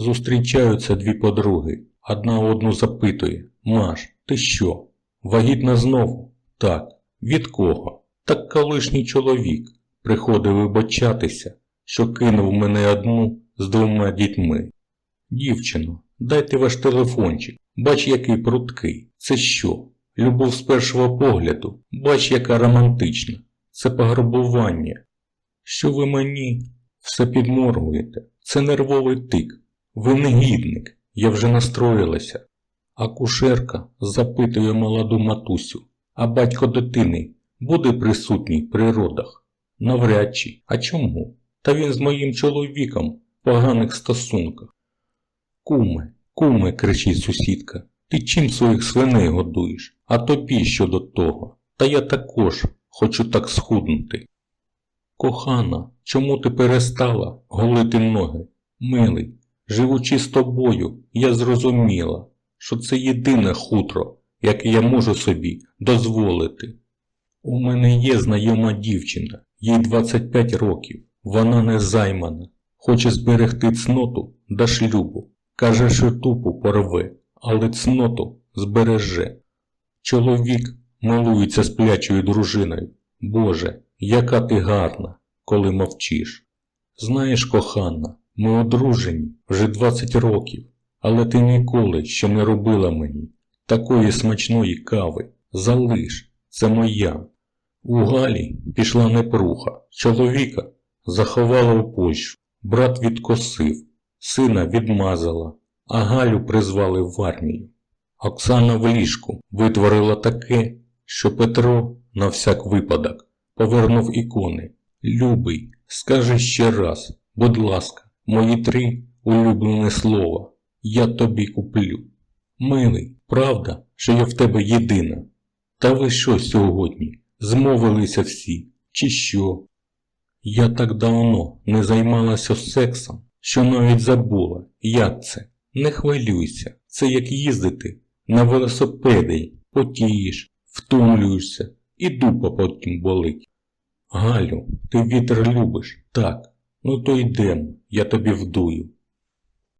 Зустрічаються дві подруги. Одна одну запитує Маш, ти що? Вагітна знову? Так. Від кого? Так колишній чоловік приходив вибачатися, що кинув мене одну з двома дітьми. Дівчино, дайте ваш телефончик. Бач, який пруткий. Це що? Любов з першого погляду. Бач, яка романтична. Це пограбування. Що ви мені все підморгуєте? Це нервовий тик. Ви негідник. Я вже настроїлася. Акушерка запитує молоду матусю, а батько дитини буде присутній при родах? Навряд чи. А чому? Та він з моїм чоловіком в поганих стосунках. Куме, куме, кричить сусідка, ти чим своїх свиней годуєш? А тобі що до того? Та я також хочу так схуднути. Кохана, чому ти перестала голити ноги? Милий, живучи з тобою, я зрозуміла, що це єдине хутро, яке я можу собі дозволити. У мене є знайома дівчина, їй 25 років, вона не займана, хоче зберегти цноту до шлюбу. Каже, що тупо порве, але цноту збереже. Чоловік милується сплячою дружиною. Боже, яка ти гарна, коли мовчиш. Знаєш, кохана, ми одружені вже 20 років, але ти ніколи ще не робила мені такої смачної кави. Залиш, це моя. У Галі пішла непруха, чоловіка заховала у Польщу, брат відкосив, сина відмазала, а Галю призвали в армію. Оксана в ліжку витворила таке, що Петро, на всяк випадок, повернув ікони. Любий, скажи ще раз, будь ласка, мої три улюблені слова. Я тобі куплю. Милий, правда, що я в тебе єдина? Та ви що сьогодні? Змовилися всі, чи що? Я так давно не займалася сексом, що навіть забула, як це. Не хвилюйся, це як їздити на велосипеді, потієш, втомлюєшся і дупа потім болить. Галю, ти вітер любиш? Так. Ну то йдемо, я тобі вдую.